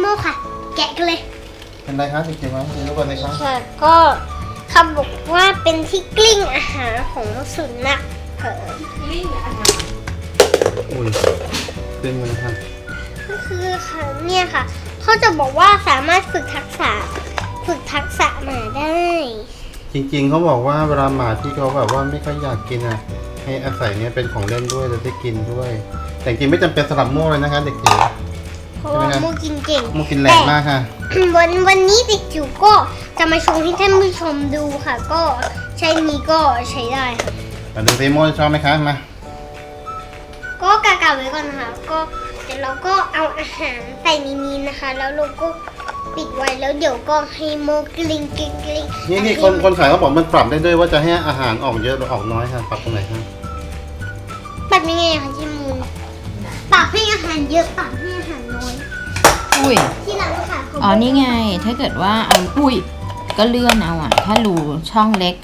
โมค่ะ แกะกันเลยเป็นไรครับจริงๆไหมรู้ก่อนเลยครับค่ะก็เขาบอกว่าเป็นที่กลิ้งอาหารของสุนัขเผลอลิ้นอาหารอุ้ยเป็นไงครับก็คือค่ะเนี่ยค่ะเขาจะบอกว่าสามารถฝึกทักษะฝึกทักษะหมาได้ จริงๆเขาบอกว่าเวลาหมาที่เขาแบบว่าไม่ค่อยอยากกินอะ ให้อาศัยเนี่ยเป็นของเล่นด้วยแล้วได้กินด้วย แต่จริงๆไม่จำเป็นสลับโม่เลยนะคะเด็กจิ๋ว เพราะว่าใช่ไหมครับโมกินเก่งโม่กินแรงมากค่ะ วันวันนี้เด็กจิ๋วก็จะมาโชว์ให้ท่านผู้ชมดูค่ะ ก็ใช้นี้ก็ใช้ได้ค่ะมาดูซิโม่ชอบไหมคะมาก็กากาไว้ก่อนนะคะก็เดี๋ยวเราก็เอาอาหารใส่ในนี้นะคะ แล้วเราก็ปิดไว้แล้วเดี๋ยวก็ให้โมกลิ้งกลิ้งกลิ้งนี่นี่คนคนขายเขาบอกมันปรับได้ด้วยว่าจะให้อาหารออกเยอะหรือออกน้อยค่ะปรับตรงไหนครับปรับยังไงอะคะจิมูนปรับให้อาหารเยอะปรับให้อาหาร น้อยอุ้ย ที่หลังค่ะเขาบกอ๋อ นี่ไง ถ้าเกิดว่าเอาอุ้ย ก็เลื่อนเอาอะถ้ารูช่องเล็ก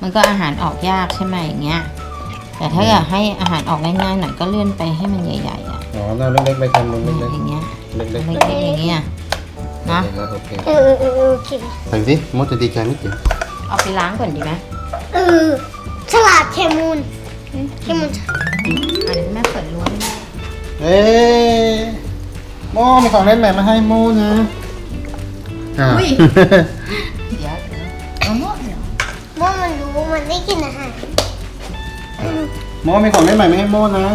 มันก็อาหารออกยากใช่ไหมอย่างเงี้ย แต่ถ้าอยากให้อาหารออกง่ายๆหน่อยก็เลื่อนไปให้มันใหญ่ๆอะอ๋อหน้าเล็กๆไปกันมุมนี่เล็กอย่างเงี้ยๆเล็กๆเล็กๆอย่างเงี้ยนะโอเคเออเออเออโอเคใส่สิโม่จะดีใจไหมจิ๋วเอาไปล้างก่อนดีไหมเออฉลาดเคมูนเคมูนอันนี้แม่เปิดล้วงเอ๊ะ โม่มีของเล่นใหม่มาให้โม่นะอ่าเดี๋ยวเดี๋ยวเอาหมดเดี๋ยวโมมันรู้มันได้กินอาหารโม่มีของเล่นใหม่มาให้โม่นะ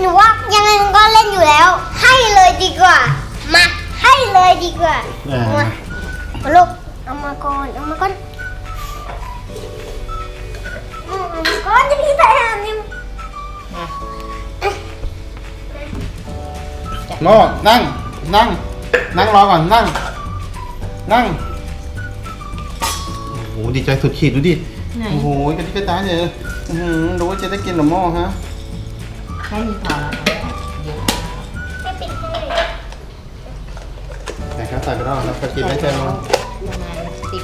หนูว่ายังไงมันก็เล่นอยู่แล้ว ให้เลยดีกว่า มาให้เลยดีกว่าอ่าเอามาเอาลูกเอามาก่อนเอามาก่อน โม่นั่ง นั่ง นั่งรอก่อน นั่ง นั่ง โอ้โห ดีใจสุดขีดดูดิ ไหนโอ้โหกระดิกกระตายเลยอื้อหือรู้ว่าจะได้กินเหรือโม่ฮะ แค่นี้พอแล้วเดี๋ยวให้ปิดให้ไหนครับใส่ไปแล้วครับกระชิมไม่ใช่โม่ประมาณสิบ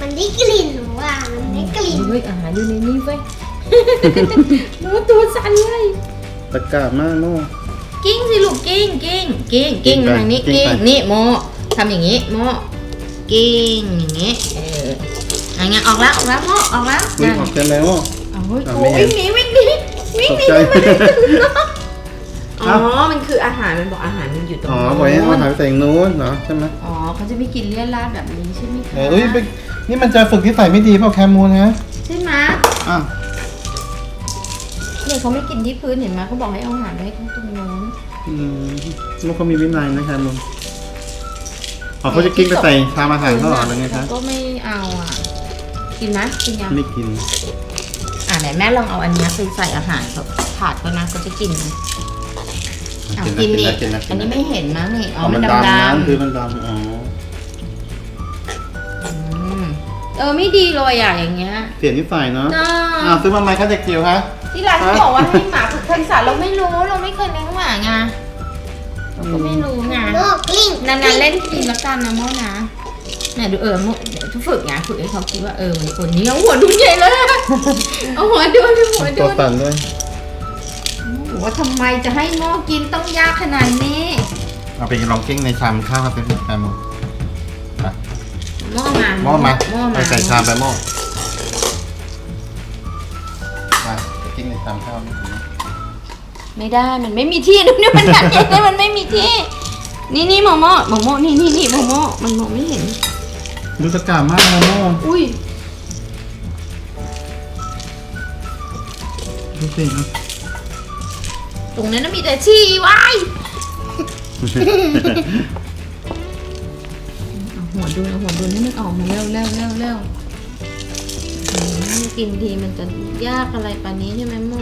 มันได้กลิ่นหนูว่ามันได้กลิ่น เฮ้ยอาหารอยู่ในนี้เว้ย โมตัวสั่นเลยตะกร้ามากโม่กิ้งสิลูกกิ้งกิ้งกิ้งกิ้งกิ้งไปทางนี้กิ้กิ้งงไป นี่โมทำอย่างนี้โมกิ้งอย่างนี้เอออันนี้ออกแล้วออกแล้วโมออกแล้ววิ่งออกเต็มเลยโม่เอาเฮ้ยอะโอ้ไม่เห็นวิ่งหนีวิ่งหนีวิ่งหนีตกใจอ๋อ มันคืออาหารมันบอกอาหารมันอยู่ตรงอ๋อนู้นไว้เอาหายไปแต่งนู้นเหรอใช่ไหมอ๋อเขาจะไม่กินเลี่ยนราดแบบนี้ใช่ไหมคะเออเอ้ยไปนี่มันจะฝึกที่ใส่ไม่ดีเปล่าแคมูนฮะใช่ไหมอะ เนี่ยเขาไม่กินที่พื้นเห็นไหมเขาบอกให้เอาอาหารไว้ข้างตรงโน้นอืมมันเขามีวินัยนะแคมูนอ๋อเขาจะกิ้งไปใส่ชามอาหารเขาเหรอหรือไงคะเขาก็ไม่เอาอะ กินไหมกินยังไม่กิน อ่าไหนแม่ลองเอาอันเนี้ยไปใส่อาหารเขาถาดเขานะเขาจะกินไหมเอากินกินดินะกินนะกิอันนนี้นะไม่เห็นมั้งนี่อ๋อ๋ออมัมันนดำดำดนะคือมันดำอ๋อเออไม่ดีเลยอะอย่างเงี้ยเสียนิสัยเนาะจ้าอ้าวซื้อมาใหม่คะเด็กจิ๋วคะ ที่ร้านเขาบอกว่าให้หมาฝึกทักษะเราไม่รู้เราไม่เคยเลี้ยงหมาไงเราก็ไม่รู้ไงโมกลิ้งนานๆเล่นทีละกันนะโมนะเนี่ยดูเออโมเดี๋ยวทุกฝึกไงฝึกให้เขาคิดว่าเออมันคนนี้เอาหัวดูใหญ่เลยอะเอาหัวดูดูหัวดูตัวสั่นด้วยว่าทำไมจะให้โมกินต้องยากขนาดนี้ เอาไปลองกิ้งในชามข้าวครับเป็นแคมูนโมมาหม้อมาโมไปมาใส่ชามไปหม้อ ไปกิ้งในชามข้าวนี่ไม่ได้มันไม่มีที่นี่มันกัดใหญ่เลยมันไม่มีที่ นี่นี่โมโมโมโมนี่นี่นี่โมโมมันมองไม่เห็น ดูตะกร้ามากนะโม่อุ้ยดูสินะตรงนั้นนะมีแต่ชี้ว้ายเอาหัวดูเอาหัวดูให้มันออกมาเร็วเร็วเร็วเร็วอืม กินทีมันจะยากอะไรปานนี้ใช่ไหมโม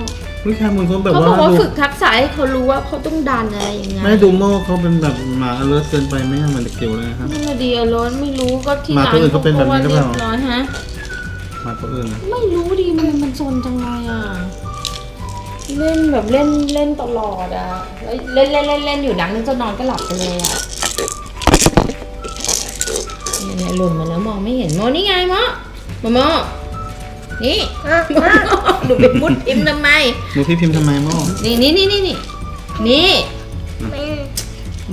ลูกชายมึงเขาแบบเขาว่าบอกว่าดูฝึกทักษะให้เขารู้ว่าเขาต้องดันอะไรอย่างเงี้ยไม่ดูโม่เขาเป็นแบบหมาอเลิร์เกินไปไหมเหมือนเด็กจิ๋วเลยนะครับ นี่มาดีเอาร้อนไม่รู้ก็ที่หมาร้านตัวอื่นเขาเป็นแบบนี้หรือเปล่า ขก็ว่ยบร้อยฮะ หมาตัวอื่นนะไม่รู้ดีมันมันซนจังเลยอะ เล่นแบบเล่นเล่นตลอดอะแล้วเล่นเล่นเล่นเล่นอยู่ดังนึงจะนอนก็หลับไปเลยอะเนี่ยเนี่ยหล่นมาแล้วมองไม่เห็นโมนี่ไงโมโมโมนี่อะ อะหนูไปมุดพิมพ์ทำไมดูพี่พิมพ์ทำไมโม่นี่นี่นี่นี่นี่นี่แม่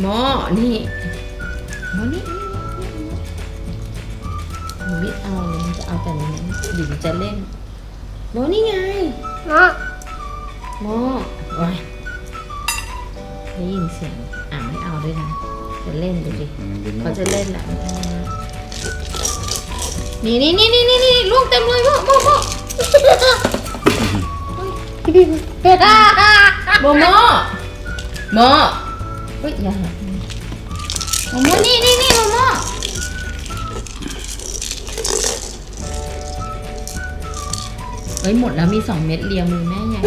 หม้อนี่หม้อนี่หนูไม่เอาเลยมันจะเอาแต่นั้นหรือจะเล่นหม้อนี่ไงเนาะหม้อโอ้ยได้ยินเสียงอ่าไม่เอาด้วยนะจะเล่นดูดิเขาจะเล่นแหละ นี่นี่นี่นี่นี่นี่ลูกเต็มเลยพ่อพ่อพ่อโมโมโมเฮ้ยอย่าหักโมโมนี่นี่นี่โมโมเฮ้ยหมดแล้วมีสองเม็ดเลียมือแม่ใหญ่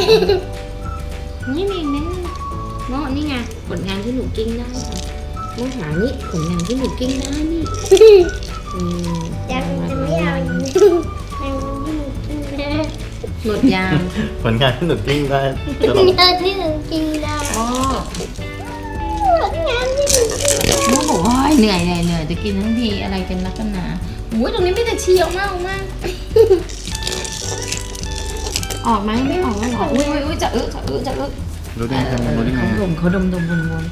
นี่มีอีกเม็ดนึงโมนี่ไงผลงานที่หนูกิ้งได้ค่ะโมหานี่ผลงานที่หนูกิ้งได้นี่อืม ยังจะไม่เอายังกินแม่หมดยางผลงานที่หนูกิ้งได้จะลองงานที่หนูกินได้โอ้งานที่หนูกินโมบอกว่าเหนื่อยเหนื่อยเหนื่อยจะกินทั้งทีอะไรกันนักกันหนาโอ้ยตรงนี้ไม่แต่เชียวมากมากออกไหมไม่ออกแล้วเหรออุ้ยอุ้ยอุ้ยจะอึจะอึจะอึรู้ได้ไงรู้ได้ไงเขาดมเขาดมดมวนวน